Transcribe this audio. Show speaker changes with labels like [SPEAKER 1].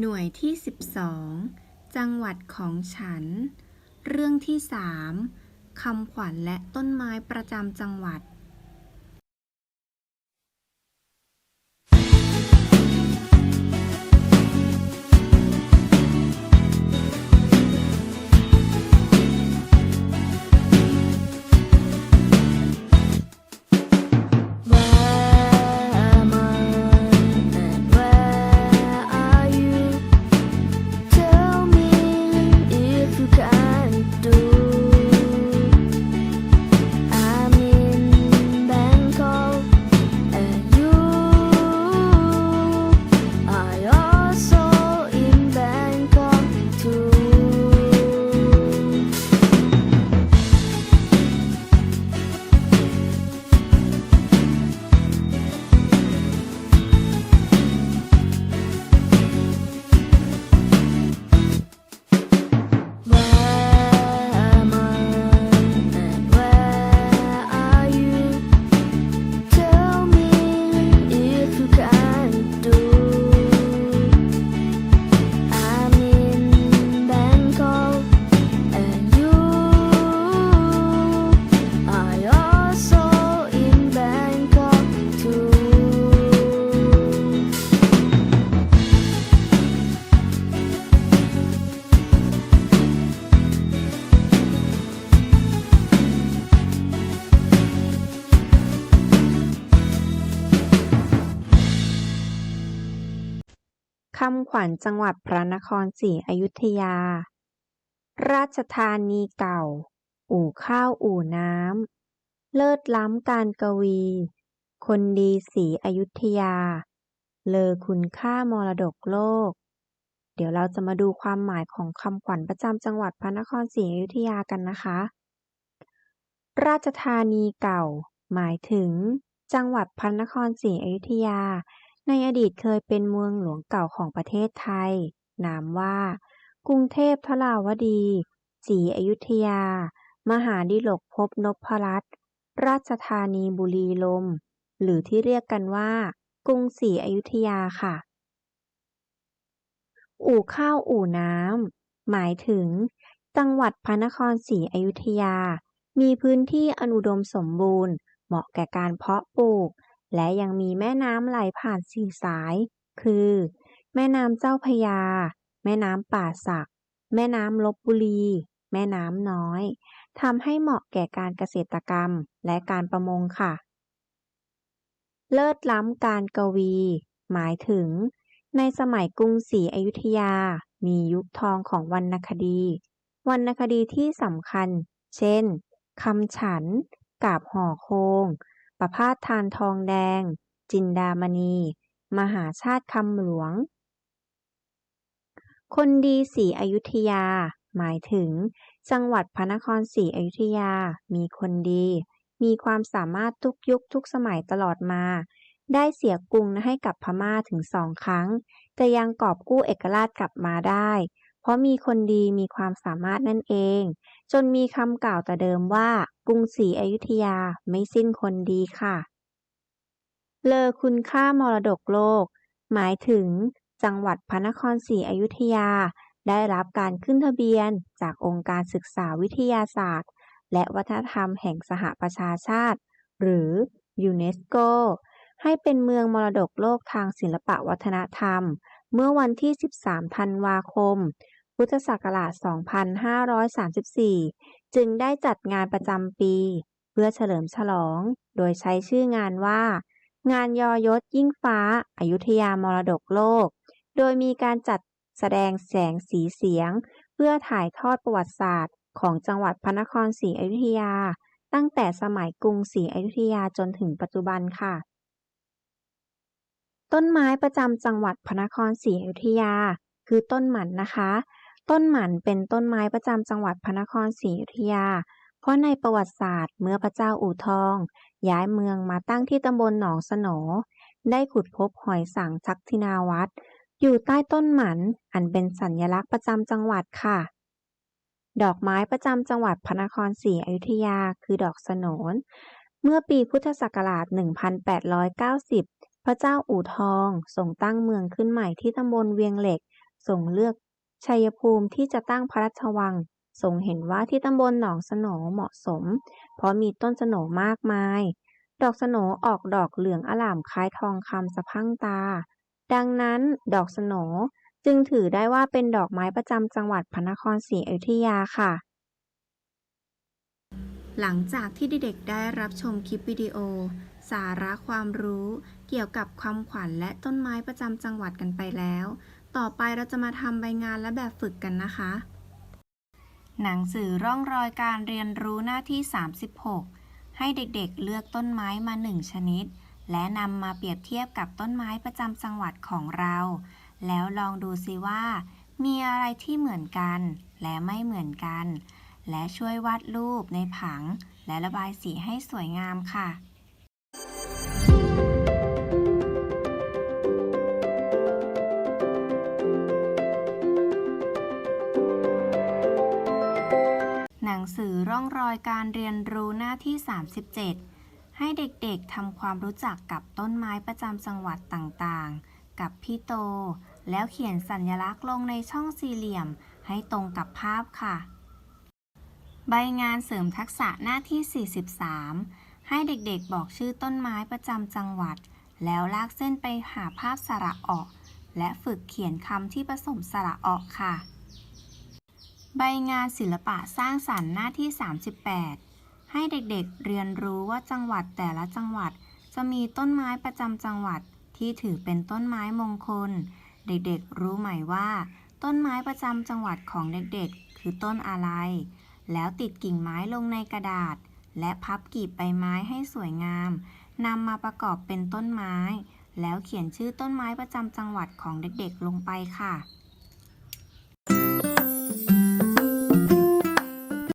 [SPEAKER 1] หน่วยที่ 12 จังหวัดของฉัน เรื่องที่ 3คำขวัญและต้นไม้ประจำจังหวัด คำขวัญจังหวัดพระนครศรีอยุธยา ราชธานีเก่า อู่ข้าวอู่น้ำ เลิศล้ำการกวี คนดีศรีอยุธยา เลอคุณค่ามรดกโลก เดี๋ยวเราจะมาดูความหมายของคำขวัญประจำจังหวัดพระนครศรีอยุธยากันนะคะ ราชธานีเก่า หมายถึง จังหวัดพระนครศรีอยุธยา ในอดีตเคยเป็นเมืองหลวงเก่าของประเทศไทย นามว่า กรุงเทพทราวดีศรีอยุธยา มหาดิลกภพนพรัตน์ราชธานีบุรีลม หรือที่เรียกกันว่า กรุงศรีอยุธยาค่ะ อู่ข้าวอู่น้ำหมายถึง จังหวัดพระนครศรีอยุธยา มีพื้นที่อันอุดมสมบูรณ์ เหมาะแก่การเพาะปลูก และยังมีแม่น้ำไหลผ่านสี่สาย คือ แม่น้ำเจ้าพยา แม่น้ำป่าสัก แม่น้ำลบบุรี แม่น้ำน้อยทำให้เหมาะแก่การเกษตรกรรมและการประมงค่ะ เลิศล้ำการกวี หมายถึง ในสมัยกรุงศรีอยุธยา มียุคทองของวรรณคดี วรรณคดีที่สำคัญ เช่นคำฉันกาบห่อโคง ประพาสทานทองแดง จินดามณี มหาชาติคำหลวง คนดีศรีอยุธยา หมายถึง จังหวัดพระนครศรีอยุธยา มีคนดี มีความสามารถทุกยุคทุกสมัยตลอดมา ได้เสียกรุงให้กับพม่าถึงสองครั้ง แต่ยังกอบกู้เอกราชกลับมาได้ เพราะมีคนดีมีความสามารถนั่นเอง จนมีคำกล่าวแต่เดิมว่ากรุงศรีอยุธยาไม่สิ้นคนดีค่ะ เลอคุณค่ามรดกโลก หมายถึง จังหวัดพระนครศรีอยุธยา ได้รับการขึ้นทะเบียนจากองค์การศึกษาวิทยาศาสตร์ และวัฒนธรรมแห่งสหประชาชาติ หรือยูเนสโกให้เป็นเมืองมรดกโลกทางศิลปวัฒนธรรม เมื่อวันที่ 13 ธันวาคม พุทธศักราช 2534 จึงได้จัดงานประจำปี เพื่อเฉลิมฉลอง โดยใช้ชื่องานว่า งานยอยศยิ่งฟ้าอายุทยามรดกโลก โดยมีการจัดแสดงแสงสีเสียง เพื่อถ่ายทอดประวัติศาสตร์ ของจังหวัดพระนครศรีอยุธยา ตั้งแต่สมัยกรุงศรีอยุธยาจนถึงปัจจุบันค่ะ ต้นไม้ประจำจังหวัดพระนครศรีอยุธยา คือต้นหมันนะคะ ต้นหมันเป็นต้นไม้ประจำจังหวัดพระนครศรีอยุธยา เพราะในประวัติศาสตร์เมื่อพระเจ้าอู่ทอง ย้ายเมืองมาตั้งที่ตำบลหนองสโหนได้ขุดพบหอยสังทักษิณาวัตรอยู่ใต้ต้นหมันอันเป็นสัญลักษณ์ประจำจังหวัดค่ะ ดอกไม้ประจำจังหวัดพระนครศรีอยุธยาคือดอกสโหนเมื่อปีพุทธศักราช 1890 พระเจ้าอู่ทองทรงตั้งเมืองขึ้นใหม่ที่ตำบลเวียงเหล็กทรงเลือก ชัยภูมิที่จะตั้งพระราชวังทรงเห็นว่าที่ตำบลหนองสโหนเหมาะสม เพราะมีต้นสโหนมากมาย ดอกสโหนออกดอกเหลืองอล่ามคล้ายทองคำสะพั่งตา ดังนั้นดอกสโหนจึงถือได้ว่าเป็นดอกไม้ประจำจังหวัดพระนครศรีอยุธยาค่ะ หลังจากที่เด็กๆได้รับชมคลิปวิดีโอ สาระความรู้ เกี่ยวกับความขวัญและต้นไม้ประจำจังหวัดกันไปแล้ว ต่อไปเราจะมาทำใบงานและแบบฝึกกันนะคะ หนังสือร่องรอยการเรียนรู้หน้าที่ 36 ให้เด็กๆเลือกต้นไม้มาหนึ่งชนิด และนำมาเปรียบเทียบกับต้นไม้ประจำจังหวัดของเรา แล้วลองดูซิว่า มีอะไรที่เหมือนกันและไม่เหมือนกัน และช่วยวาดรูปในผัง และระบายสีให้สวยงามค่ะ สือร่องรอยการเรียนรู้หน้าที่ 37 ให้เด็กๆทำความรู้จักกับต้นไม้ประจำจังหวัดต่างๆ กับพี่โต แล้วเขียนสัญลักษณ์ลงในช่องสี่เหลี่ยม ให้ตรงกับภาพค่ะ ใบงานเสริมทักษะหน้าที่ 43 ให้เด็กๆบอกชื่อต้นไม้ประจำจังหวัด แล้วลากเส้นไปหาภาพสระออก และฝึกเขียนคำที่ผสมสระออกค่ะ ใบงานศิลปะสร้างสรรค์หน้าที่ 38 ให้เด็กๆเรียนรู้ว่าจังหวัดแต่ละจังหวัด จะมีต้นไม้ประจำจังหวัดที่ถือเป็นต้นไม้มงคล เด็กๆ รู้ไหมว่า ต้นไม้ประจำจังหวัดของเด็กๆ คือต้นอะไร แล้วติดกิ่งไม้ลงในกระดาษ และพับกีบใบไม้ให้สวยงามนำมาประกอบเป็นต้นไม้ แล้วเขียนชื่อต้นไม้ประจำจังหวัดของเด็กๆ ลงไปค่ะ